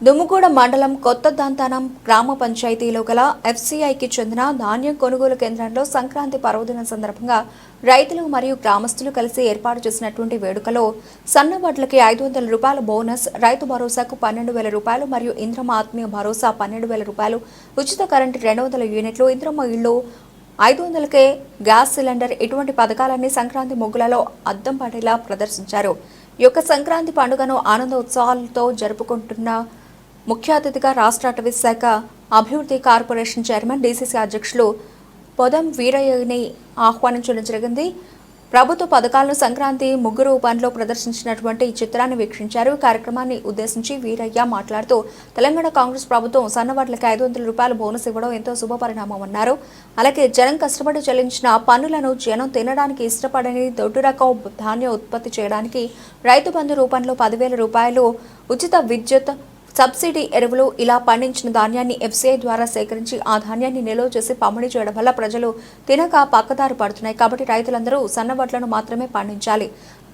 దుమ్ముగూడ మండలం కొత్త దంతానం గ్రామ పంచాయతీలో గల ఎఫ్సీఐకి చెందిన ధాన్యం కొనుగోలు కేంద్రంలో సంక్రాంతి పర్వదినం సందర్భంగా రైతులు మరియు గ్రామస్తులు కలిసి ఏర్పాటు చేసినటువంటి వేడుకలో సన్నబడ్లకి ఐదు వందల రూపాయల బోనస్ రైతు భరోసాకు పన్నెండు వేల రూపాయలు మరియు ఇంద్రమ ఆత్మీయ భరోసా పన్నెండు వేల రూపాయలు ఉచిత కరెంటు రెండు వందల యూనిట్లు ఇంద్రమ ఇళ్ళు ఐదు వందలకే గ్యాస్ సిలిండర్ ఇటువంటి పథకాలన్నీ సంక్రాంతి ముగ్గులలో అద్దం పడేలా ప్రదర్శించారు. ఈ యొక్క సంక్రాంతి పండుగను ఆనంద ఉత్సవాలతో జరుపుకుంటున్న ముఖ్య అతిథిగా రాష్ట్ర అటవీ శాఖ అభివృద్ధి కార్పొరేషన్ చైర్మన్ డీసీసీ అధ్యక్షులు పొదం వీరయ్యని ఆహ్వానించడం జరిగింది. ప్రభుత్వ పథకాలను సంక్రాంతి ముగ్గురు రూపంలో ప్రదర్శించినటువంటి ఈ చిత్రాన్ని వీక్షించారు. కార్యక్రమాన్ని ఉద్దేశించి వీరయ్య మాట్లాడుతూ తెలంగాణ కాంగ్రెస్ ప్రభుత్వం సన్నవాట్లకి ఐదు వందల రూపాయల బోనస్ ఇవ్వడం ఎంతో శుభపరిణామమన్నారు అలాగే జనం కష్టపడి చెల్లించిన పన్నులను జనం తినడానికి ఇష్టపడని దొడ్డు రకం ధాన్యం ఉత్పత్తి చేయడానికి రైతు బంధు రూపంలో పదివేల రూపాయలు ఉచిత విద్యుత్ సబ్సిడీ ఎరువులు ఇలా పండించిన ధాన్యాన్ని ఎఫ్సీఐ ద్వారా సేకరించి ఆ ధాన్యాన్ని నిల్వ చేసి పంపిణీ చేయడం వల్ల ప్రజలు తినక పక్కదారి పడుతున్నాయి. కాబట్టి రైతులందరూ సన్నవడ్లను మాత్రమే పండించాలి.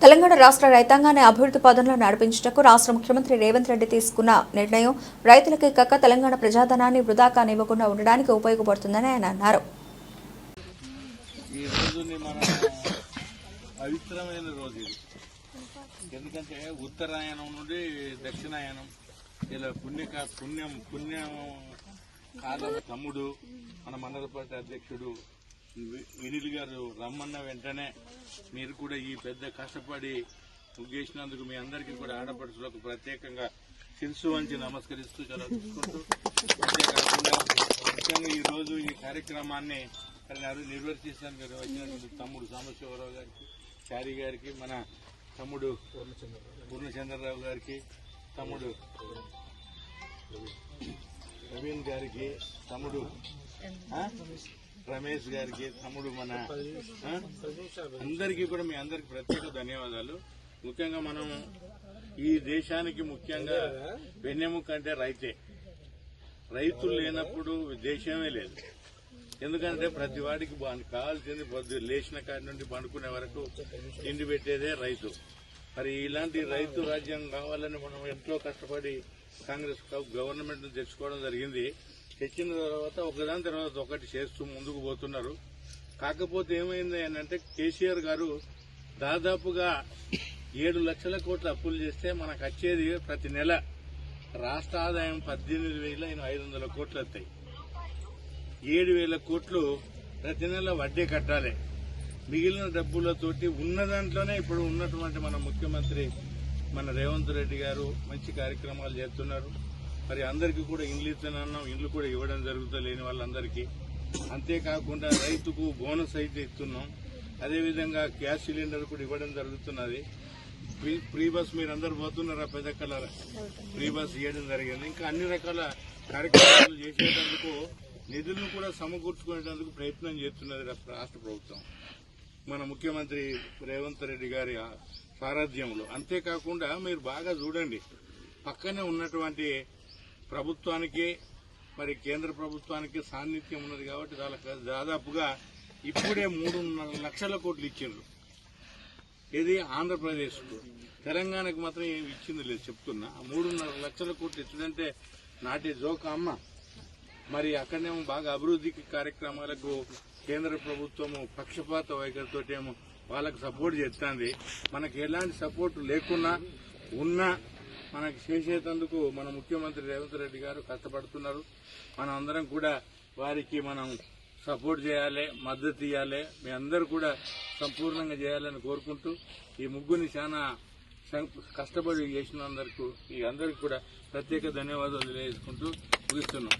తెలంగాణ రాష్ట్ర రైతాంగాన్ని అభివృద్ధి పదంలో నడిపించుటకు రాష్ట్ర ముఖ్యమంత్రి రేవంత్ రెడ్డి తీసుకున్న నిర్ణయం రైతులకే కాక తెలంగాణ ప్రజాధనాన్ని వృధా కానివ్వకుండా ఉండడానికి ఉపయోగపడుతుందని ఆయన అన్నారు. పవిత్రమైన రోజు ఇది. ఎందుకంటే ఉత్తరాయణం నుండి దక్షిణాయనం ఇలా పుణ్య పుణ్యం పుణ్యం కాలం తమ్ముడు మన మండల పార్టీ అధ్యక్షుడు వినిల్ గారు రమ్మన్న వెంటనే మీరు కూడా ఈ పెద్ద కష్టపడి ముగ్గేసినందుకు మీ అందరికీ కూడా ఆడపడుచులకు ప్రత్యేకంగా శిరస్సు వంచి నమస్కరిస్తూ చాలా చూసుకుంటూ అంతేకాకుండా ముఖ్యంగా ఈ రోజు ఈ కార్యక్రమాన్ని మరి నిర్వర్తిస్తానికి వచ్చినటువంటి తమ్ముడు సాంబశివరావు గారికి చారి గారికి మన తమ్ముడు పూర్ణచంద్రరావు గారికి తమ్ముడు. ప్రవీణ్ గారికి తమ్ముడు. రమేష్ గారికి తమ్ముడు మన అందరికీ కూడా మీ అందరికి ప్రత్యేక ధన్యవాదాలు. ముఖ్యంగా మనం ఈ దేశానికి ముఖ్యంగా వెన్నెముక అంటే రైతే. రైతులు లేనప్పుడు దేశమే లేదు. ఎందుకంటే ప్రతి వాడికి కావాల్సింది పొద్దు లేచిన కాడి నుండి పండుకునే వరకు తిండి పెట్టేదే రైతు. మరి ఇలాంటి రైతు రాజ్యం కావాలని మనం ఎంతో కష్టపడి కాంగ్రెస్ గవర్నమెంట్ తెచ్చుకోవడం జరిగింది. తెచ్చిన తర్వాత ఒకదాని తర్వాత ఒకటి చేస్తూ ముందుకు పోతున్నారు. కాకపోతే ఏమైంది అని అంటే కేసీఆర్ గారు దాదాపుగా ఏడు లక్షల కోట్ల అప్పులు చేస్తే మనకు వచ్చేది ప్రతి నెల రాష్ట్ర ఆదాయం పద్దెనిమిది వేల ఐదు వందల కోట్లు వస్తాయి. ఏడు వేల కోట్లు ప్రతి నెల వడ్డీ కట్టాలి. మిగిలిన డబ్బులతోటి ఉన్న దాంట్లోనే ఇప్పుడు ఉన్నటువంటి మన ముఖ్యమంత్రి మన రేవంత్ రెడ్డి గారు మంచి కార్యక్రమాలు చేస్తున్నారు. మరి అందరికీ కూడా ఇండ్లు ఇస్తున్నాం ఇండ్లు కూడా ఇవ్వడం జరుగుతుంది లేని వాళ్ళందరికీ. అంతేకాకుండా రైతుకు బోనస్ అయితే ఇస్తున్నాం. అదేవిధంగా గ్యాస్ సిలిండర్ కూడా ఇవ్వడం జరుగుతున్నది. ఫ్రీ- ఫ్రీ బస్ మీరు అందరు పోతున్నారా పెద్ద కలర్ ఫ్రీ బస్ ఇవ్వడం జరిగింది. ఇంకా అన్ని రకాల కార్యక్రమాలు చేసేటందుకు నిధులను కూడా సమకూర్చుకునేటందుకు ప్రయత్నం చేస్తున్నది రా- రాష్ట్ర ప్రభుత్వం. మన ముఖ్యమంత్రి రేవంత్ రెడ్డి గారి సారథ్యంలో. అంతేకాకుండా మీరు బాగా చూడండి పక్కనే ఉన్నటువంటి ప్రభుత్వానికి మరి కేంద్ర ప్రభుత్వానికి సాన్నిధ్యం ఉన్నది కాబట్టి వాళ్ళకి దాదాపుగా ఇప్పుడే మూడున్నర లక్షల కోట్లు ఇచ్చిండ్రు. ఇది ఆంధ్రప్రదేశ్కు. తెలంగాణకు మాత్రం ఏమి ఇచ్చింది లేదు చెప్తున్నా. మూడున్నర లక్షల కోట్లు ఇచ్చిందంటే నాటి జోక అమ్మ. మరి అక్కడనేమో బాగా అభివృద్ధికి కార్యక్రమాలకు కేంద్ర ప్రభుత్వము పక్షపాత వైఖరితోటేమో వాళ్ళకు సపోర్ట్ చేస్తుంది. మనకి ఎలాంటి సపోర్ట్ లేకున్నా ఉన్నా మనకి చేసేటందుకు మన ముఖ్యమంత్రి రేవంత్ రెడ్డి గారు కష్టపడుతున్నారు. మనం అందరం కూడా వారికి మనం సపోర్ట్ చేయాలి మద్దతు ఇవ్వాలి మీ అందరూ కూడా సంపూర్ణంగా చేయాలని కోరుకుంటూ ఈ ముగ్గుని చాలా సం- కష్టపడి చేసిన అందరికీ అందరికి కూడా ప్రత్యేక ధన్యవాదాలు తెలియజేసుకుంటూ ముగిస్తున్నాం.